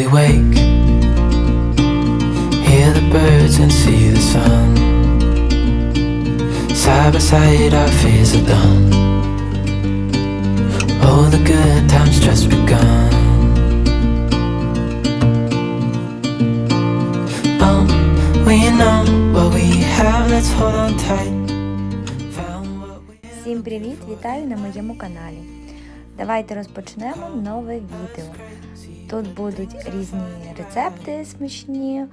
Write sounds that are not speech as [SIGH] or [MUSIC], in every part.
we wake, hear the birds and see the sun. Side by side, our fears are done. Oh, the good times just begun. Oh, we know what we have, let's hold on tight. Found what we Всім привіт! Вітаю на моєму каналі. Давайте розпочнемо нове відео. Тут будуть різні рецепти смачні,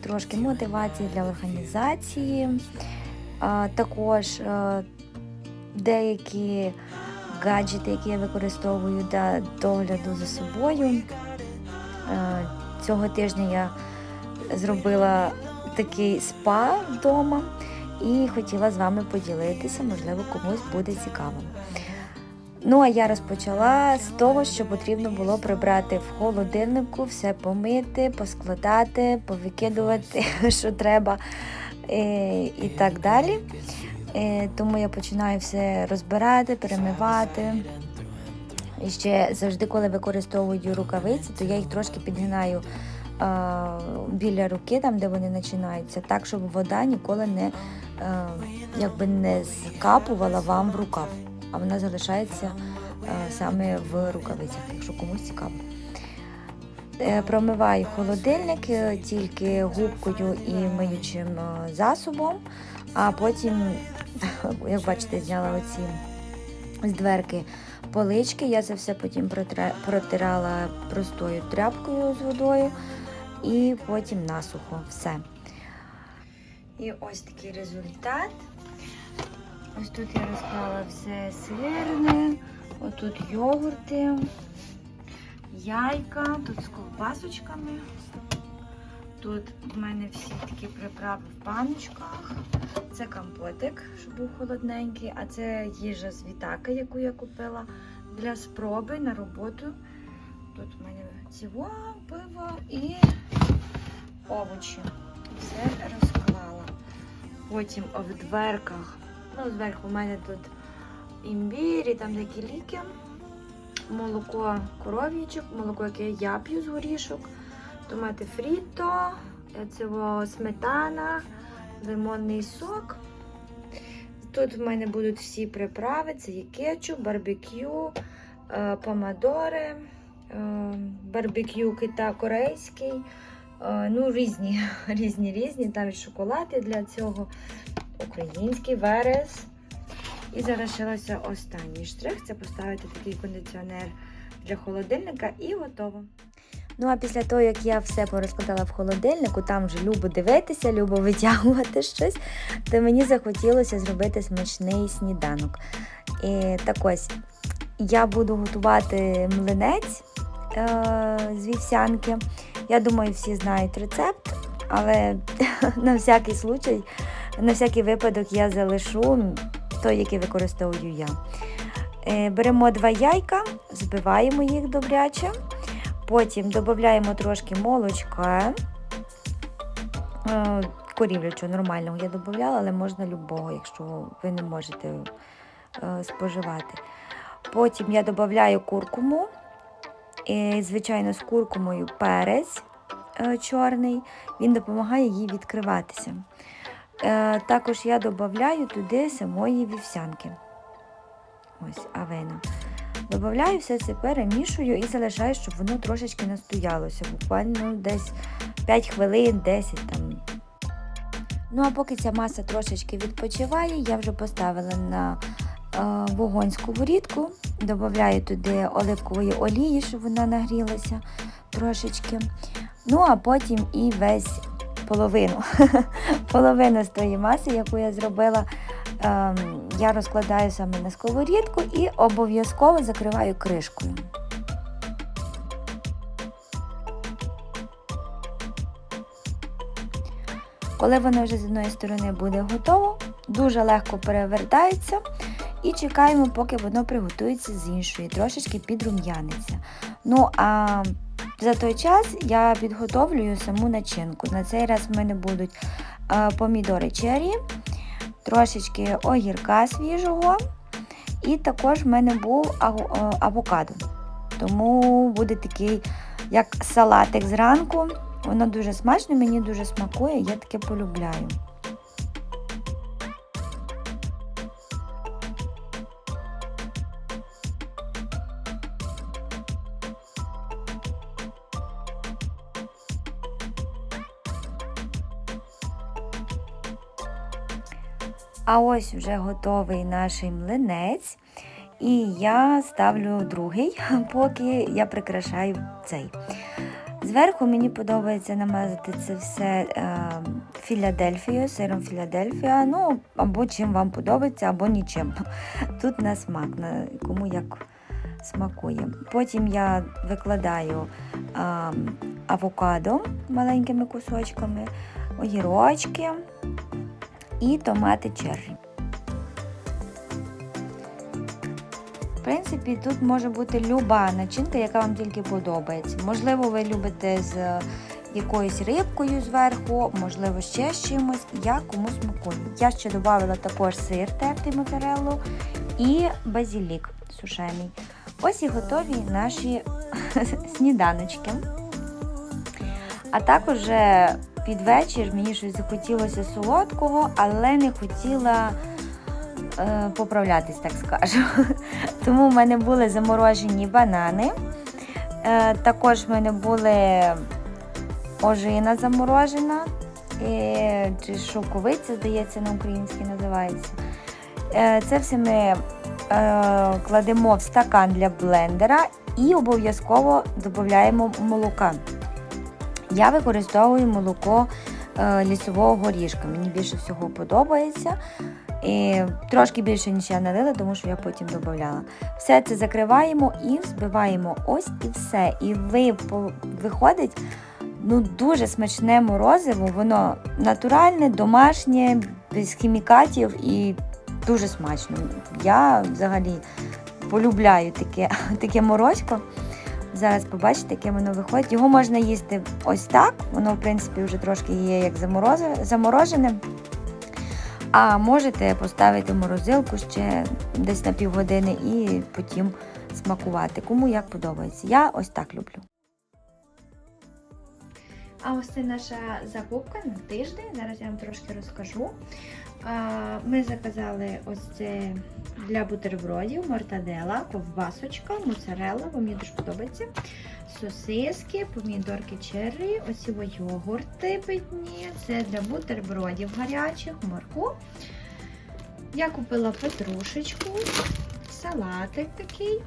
трошки мотивації для організації, а, також деякі гаджети, які я використовую для догляду за собою. Цього тижня я зробила такий спа вдома і хотіла з вами поділитися, можливо, комусь буде цікаво. Ну, а я розпочала з того, що потрібно було прибрати в холодильнику, все помити, поскладати, повикидувати, [LAUGHS] що треба е, і так далі. Е, Тому я починаю все розбирати, перемивати. І ще завжди, коли використовую рукавиці, то я їх трошки підгинаю а, біля руки, там де вони починаються, так, щоб вода ніколи не, а, якби не скапувала вам в рукав, а вона залишається саме в рукавицях, якщо комусь цікаво. Е, Промиваю холодильник е, тільки губкою і миючим е, засобом, а потім, [LAUGHS] як бачите, зняла оці з дверки полички. Я це все потім протирала простою тряпкою з водою і потім насухо все. І ось такий результат. Ось тут я розклала все сирне, отут йогурти, яйка, тут з ковбасочками. Тут в мене всі такі приправи в баночках. Це компотик, щоб був холодненький, а це їжа з вітаки, яку я купила для спроби на роботу. Тут в мене ціво, пиво і овочі. Все розклала. Потім в дверках. Ну, зверху в мене тут імбір і там такі ліки. Молоко коров'ячок, молоко, яке я п'ю з горішок, томати фріто, це сметана, лимонний сок. Тут в мене будуть всі приправи: це є кетчуп, барбекю, е, помадори, е, барбекю кита корейський. е, Ну, різні, [LAUGHS] різні, різні. Там і шоколад для цього, український верес. І залишилося останній штрих це поставити такий кондиціонер для холодильника і готово. Ну а після того, як я все порозкладала в холодильнику, там вже любо дивитися, любо витягувати [LAUGHS] щось, то мені захотілося зробити смачний сніданок. І так ось я буду готувати млинець е- з вівсянки. Я думаю, всі знають рецепт, але [LAUGHS] на всякий случай, на всякий випадок я залишу той, який використовую я. Е, Беремо два яйка, збиваємо їх добряче. Потім додаємо трошки молочка. Е, Корівлячого нормального я додавала, але можна любого, якщо ви не можете е, споживати. Потім я додаю куркуму. І, звичайно, з куркумою перець чорний. Він допомагає їй відкриватися. Е, Також я додаю туди самої вівсянки. Ось авена. Добавляю все це, перемішую і залишаю, щоб воно трошечки настоялося. Буквально десь 5 хвилин, 10 там. Ну а поки ця маса трошечки відпочиває, я вже поставила на е, вогонь сковорідку, додаю туди оливкової олії, щоб вона нагрілася трошечки. Ну а потім і весь половину. [LAUGHS] половину з тої маси, яку я зробила, ем, я розкладаю саме на сковорідку і обов'язково закриваю кришкою. Коли воно вже з одної сторони буде готово, дуже легко перевертається і чекаємо, поки воно приготується з іншої, трошечки підрум'яниться. Ну а за той час я підготовлюю саму начинку. На цей раз в мене будуть е, помідори чері, трошечки огірка свіжого, і також в мене був е, авокадо. Тому буде такий як салатик зранку. Воно дуже смачно, мені дуже смакує, я таке полюбляю. А ось вже готовий наш млинець. І я ставлю другий, [LAUGHS] поки я прикрашаю цей. Зверху мені подобається намазати це все е, Філадельфією, сиром Філадельфія. Ну, або чим вам подобається, або нічим. [LAUGHS] Тут на смак, на кому як смакує. Потім я викладаю авокадо маленькими кусочками, огірочки і томати черрі. В принципі, тут може бути люба начинка, яка вам тільки подобається. Можливо, ви любите з е, якоюсь рибкою зверху, можливо, ще з чимось, як кому смакує. Я ще додала також сир тертий моцареллу і базілік сушений. Ось і готові наші [LAUGHS] сніданочки. А також під вечір мені щось захотілося солодкого, але не хотіла е, поправлятись, так скажу. [LAUGHS] Тому в мене були заморожені банани. Е, також в мене були ожина заморожена, е, чи шовковиця, здається, на українській називається. Е, це все ми е, кладемо в стакан для блендера і обов'язково додаємо молока. Я використовую молоко е, лісового горішка. Мені більше всього подобається. І трошки більше ніж я налила, тому що я потім додавала. Все це закриваємо і взбиваємо ось і все. І ви, виходить ну, дуже смачне морозиво, воно натуральне, домашнє, без хімікатів і дуже смачно. Я взагалі полюбляю таке, [LAUGHS] таке морозко. Зараз побачите, яке воно виходить. Його можна їсти ось так. Воно, в принципі, вже трошки є як заморожене. А можете поставити в морозилку ще десь на півгодини і потім смакувати. Кому як подобається. Я ось так люблю. А ось це наша закупка на тиждень. Зараз я вам трошки розкажу. Ми заказали ось це для бутербродів, мортадела, ковбасочка, моцарелла, бо мені дуже подобається. Сосиски, помідорки черрі, оці во йогурти питні. Це для бутербродів гарячих, морку. Я купила петрушечку, салатик такий,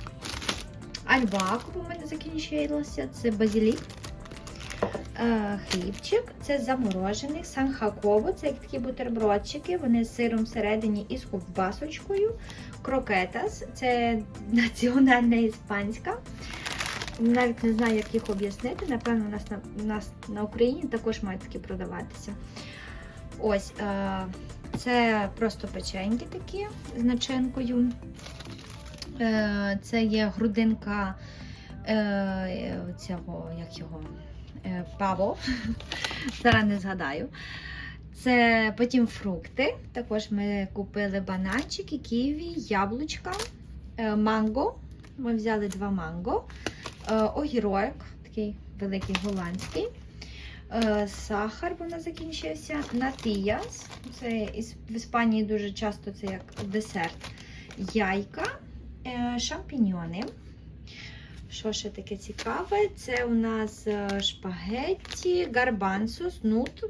альбаку, в мене закінчилося, це базилік. Е, хлібчик, це заморожений, санхаково, це як такі бутербродчики, вони з сиром всередині і з ковбасочкою. Крокетас, це [LAUGHS] національна іспанська. Навіть не знаю, як їх об'яснити. Напевно, у нас на, нас на Україні також мають такі продаватися. Ось, е, це просто печеньки такі з начинкою. Е, це є грудинка е, цього, як його, паво. [LAUGHS] Зараз не згадаю. Це потім фрукти. Також ми купили бананчики, ківі, яблучка, е, манго. Ми взяли два манго, е, огірок, такий великий голландський, е, сахар, бо нас закінчився, натіяс. Це в Іспанії дуже часто це як десерт. Яйка, е, шампіньйони. Що ще таке цікаве? Це у нас е, шпагетті, гарбансус, нут.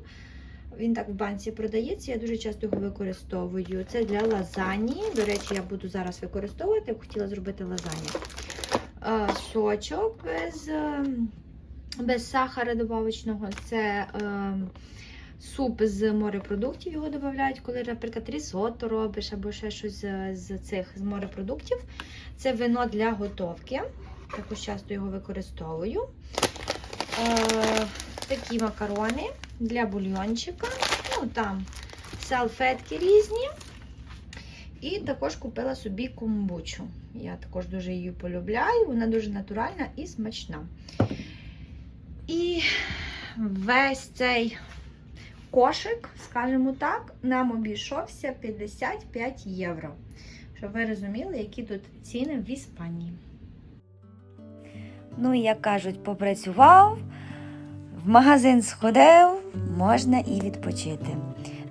Він так в банці продається, я дуже часто його використовую. Це для лазані. До речі, я буду зараз використовувати, хотіла зробити лазані. Е, Сочок без, е, без сахара добавочного. Це суп з морепродуктів. Його додають, коли, наприклад, різотто робиш або ще щось з цих з морепродуктів. Це вино для готовки. Також часто його використовую. Е, такі макарони для бульйончика. Ну, там салфетки різні. І також купила собі комбучу. Я також дуже її полюбляю, вона дуже натуральна і смачна. І весь цей кошик, скажімо так, нам обійшовся 55 євро. Щоб ви розуміли, які тут ціни в Іспанії. Ну як кажуть, попрацював, в магазин сходив, можна і відпочити.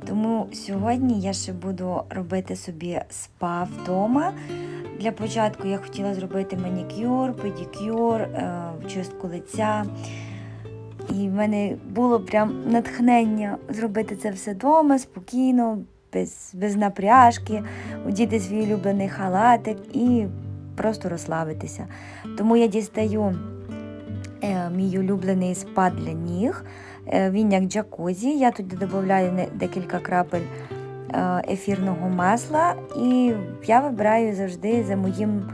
Тому сьогодні я ще буду робити собі спа вдома. Для початку я хотіла зробити манікюр, педикюр, е, чистку лиця. І в мене було прям натхнення зробити це все вдома, спокійно, без, без напряжки, одіти свій улюблений халатик і просто розслабитися. Тому я дістаю е, мій улюблений спад для ніг. Е, він як джакузі. Я туди додаю декілька крапель е, ефірного масла, і я вибираю завжди за моїм,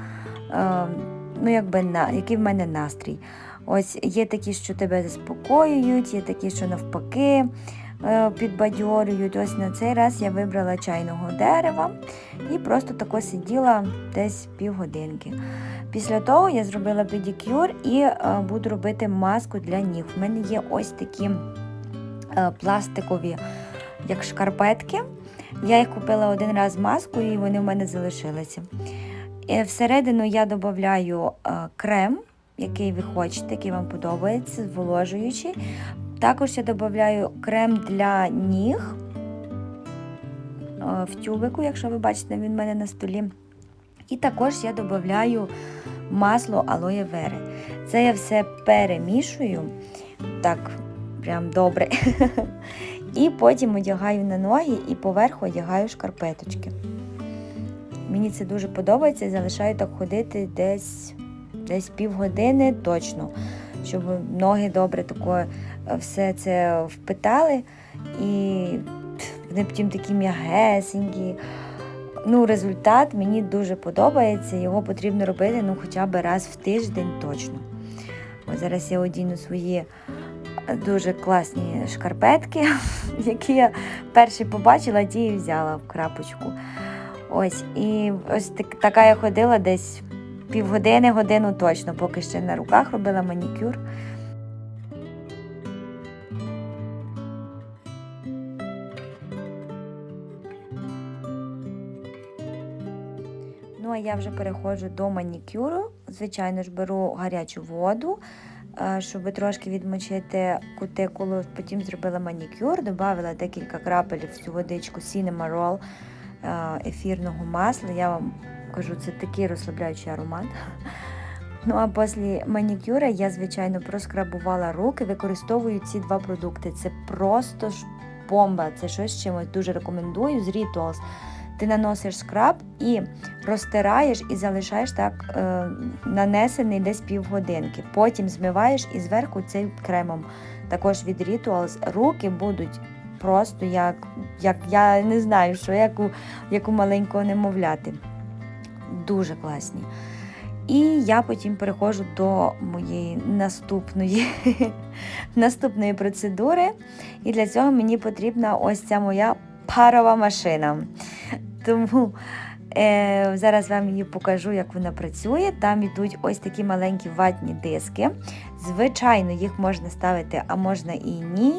ну якби який в мене настрій. Ось є такі, що тебе заспокоюють, є такі, що навпаки підбадьорюють. Ось на цей раз я вибрала чайного дерева і просто тако сиділа десь півгодинки. Після того я зробила педикюр і е, буду робити маску для ніг. В мене є ось такі е, пластикові, як шкарпетки. Я їх купила один раз маску і вони в мене залишилися. Е, Всередину я додаю е, крем, який ви хочете, який вам подобається, зволожуючий. Також я додаю крем для ніг е, в тюбику, якщо ви бачите, він в мене на столі. І також я додаю масло алоє вери. Це я все перемішую так, прям добре. [LAUGHS] І потім одягаю на ноги і поверху одягаю шкарпеточки. Мені це дуже подобається і залишаю так ходити десь, десь півгодини точно, щоб ноги добре тако е, все це впитали. І вони потім такі м'ягесенькі. Ну, результат мені дуже подобається. Його потрібно робити ну, хоча б раз в тиждень точно. Ось зараз я одіну свої дуже класні шкарпетки, [LAUGHS] які я перші побачила, ті і взяла в крапочку. Ось, і ось так, така я ходила десь півгодини, годину точно, поки ще на руках робила манікюр. Ну, а я вже переходжу до манікюру. Звичайно ж, беру гарячу воду, е, щоб трошки відмочити кутикулу. Потім зробила манікюр, додала декілька крапель в цю водичку Cinema Roll е, ефірного масла. Я вам кажу, це такий розслабляючий аромат. Ну а після манікюра я, звичайно, проскрабувала руки, використовую ці два продукти. Це просто ж бомба, це щось чимось дуже рекомендую з Rituals. Ти наносиш скраб і розтираєш і залишаєш так е, нанесений десь півгодинки. Потім змиваєш і зверху цим кремом. Також від Rituals руки будуть просто як, як я не знаю, що як у, як у маленького немовляти. Дуже класні. І я потім переходжу до моєї наступної, [LAUGHS] наступної процедури. І для цього мені потрібна ось ця моя парова машина. Тому е, зараз вам її покажу, як вона працює. Там йдуть ось такі маленькі ватні диски. Звичайно, їх можна ставити, а можна і ні.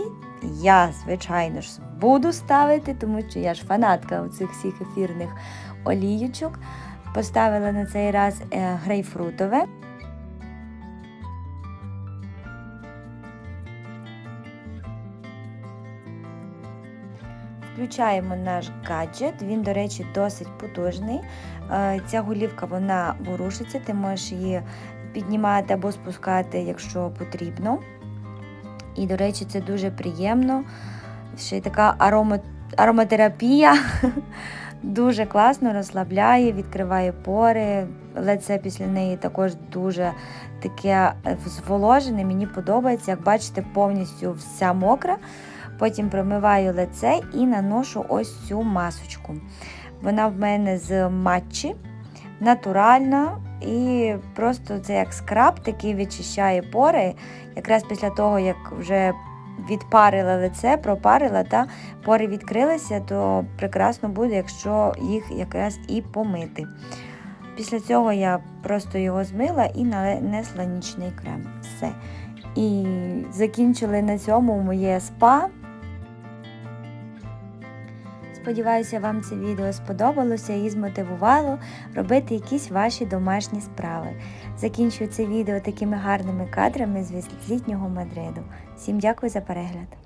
Я, звичайно ж, буду ставити, тому що я ж фанатка цих всіх ефірних оліючок. Поставила на цей раз е, грейпфрутове. Включаємо наш гаджет. Він, до речі, досить потужний. Е, Ця голівка вона ворушиться, ти можеш її піднімати або спускати, якщо потрібно. І, до речі, це дуже приємно. Ще й така арома... ароматерапія. [LAUGHS] Дуже класно розслабляє, відкриває пори. Лице після неї також дуже таке е, зволожене. Мені подобається. Як бачите, повністю вся мокра. Потім промиваю лице і наношу ось цю масочку. Вона в мене з матчі, натуральна. І просто це як скраб, такий відчищає пори. Якраз після того, як вже відпарила лице, пропарила, та пори відкрилися, то прекрасно буде, якщо їх якраз і помити. Після цього я просто його змила і нанесла нічний крем. Все. І закінчили на цьому моє спа. сподіваюся, вам це відео сподобалося і змотивувало робити якісь ваші домашні справи. Закінчую це відео такими гарними кадрами з літнього Мадриду. Всім дякую за перегляд!